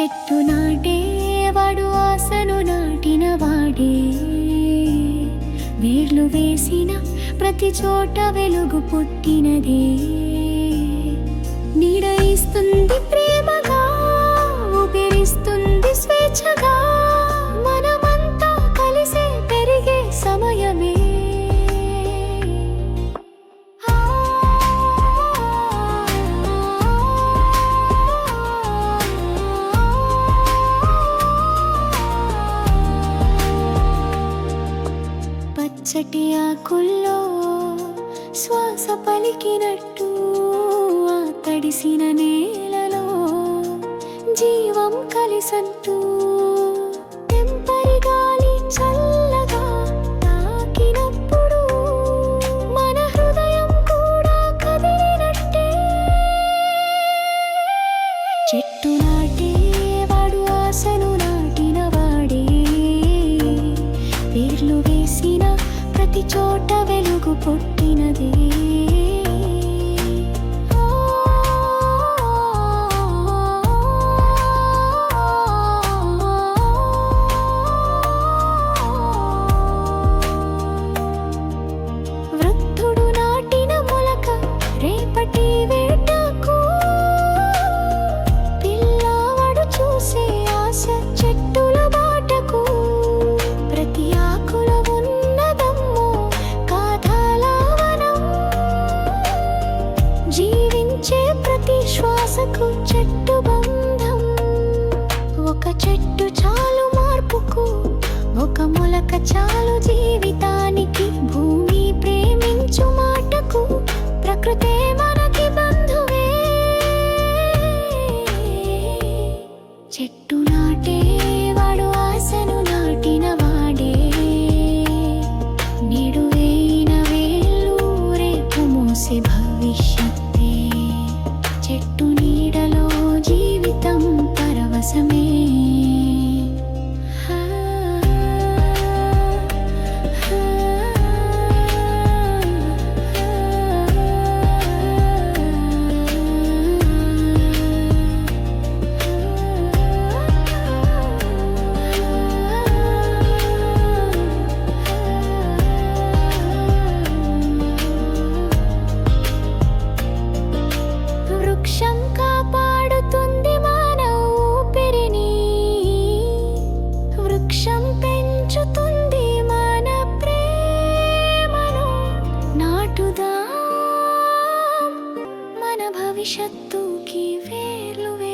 చెట్టు నాటేవాడు ఆశను నాటిన వాడే. వేర్లు వేసిన ప్రతి చోట వెలుగు పుట్టినదే. పచ్చటి ఆకుల్లో శ్వాస పలికినట్టు తడిసిన నేలలో జీవం కలిసంటూ చోట వెలుగు పుట్టినది. చాలక చాలు జీవితానికి. భూమి ప్రేమించు మాటకు ప్రకృతే భవిష్యత్తుకి వేలువే